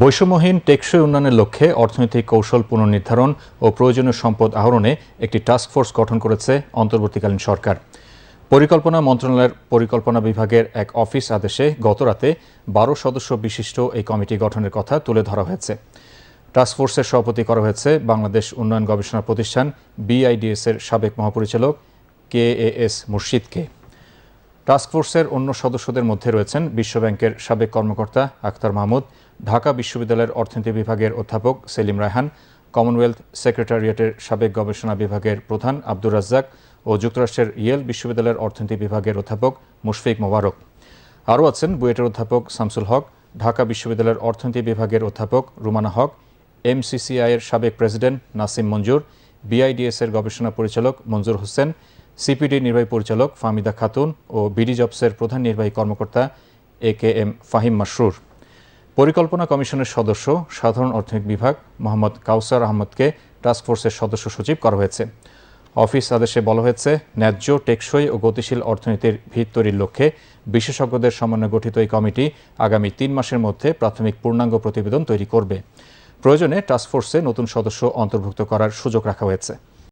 বৈষম্যহীন টেকসই উন্নয়নের লক্ষ্যে অর্থনৈতিক কৌশল পুনর্নির্ধারণ ও প্রয়োজনীয় সম্পদ আহরণে একটি টাস্ক ফোর্স গঠন করেছে অন্তর্বর্তীকালীন সরকার। পরিকল্পনা মন্ত্রণালয়ের পরিকল্পনা বিভাগের এক অফিস আদেশে গতরাতে বারো সদস্য বিশিষ্ট এই কমিটি গঠনের কথা তুলে ধরা হয়েছে। টাস্কফোর্সের সভাপতি করা হয়েছে বাংলাদেশ উন্নয়ন গবেষণা প্রতিষ্ঠান বিআইডিএস এর সাবেক মহাপরিচালক কে এ এস মুর্শিদকে। টাস্কফোর্সের অন্য সদস্যদের মধ্যে রয়েছেন বিশ্বব্যাংকের সাবেক কর্মকর্তা আখতার মাহমুদ, ঢাকা বিশ্ববিদ্যালয়ের অর্থনীতি বিভাগের অধ্যাপক সেলিম রায়হান কমনওয়েলথ সেক্রেটারিয়েটের সাবেক গবেষণা বিভাগের প্রধান আব্দুর রাজ্জাক ও যুক্তরাষ্ট্রের ইয়েল বিশ্ববিদ্যালয়ের অর্থনীতি বিভাগের অধ্যাপক মুশফিক মোবারক। আরও আছেন বুয়েটের অধ্যাপক শামসুল হক, ঢাকা বিশ্ববিদ্যালয়ের অর্থনীতি বিভাগের অধ্যাপক রুমানা হক এমসিসিআই এর সাবেক প্রেসিডেন্ট নাসিম মঞ্জুর বিআইডিএস এর গবেষণা পরিচালক মঞ্জুর হোসেন সিপিডি নির্বাহী পরিচালক ফাহমিদা খাতুন ও বিডি জবসের প্রধান নির্বাহী কর্মকর্তা A K M Fahim Masroor পরিকল্পনা কমিশনের সদস্য, সাধারণ অর্থনৈতিক বিভাগ, মোহাম্মদ কাউসার আহমদকে টাস্কফোর্সের সদস্য সচিব করা হয়েছে। অফিস আদেশে বলা হয়েছে, ন্যায্য, টেকসই ও গতিশীল অর্থনীতির ভিত তৈরির লক্ষ্যে বিশেষজ্ঞদের সমন্বয়ে গঠিত এই কমিটি আগামী তিন মাসের মধ্যে প্রাথমিক পূর্ণাঙ্গ প্রতিবেদন তৈরি করবে। প্রয়োজনে টাস্কফোর্সে নতুন সদস্য অন্তর্ভুক্ত করার সুযোগ রাখা হয়েছে।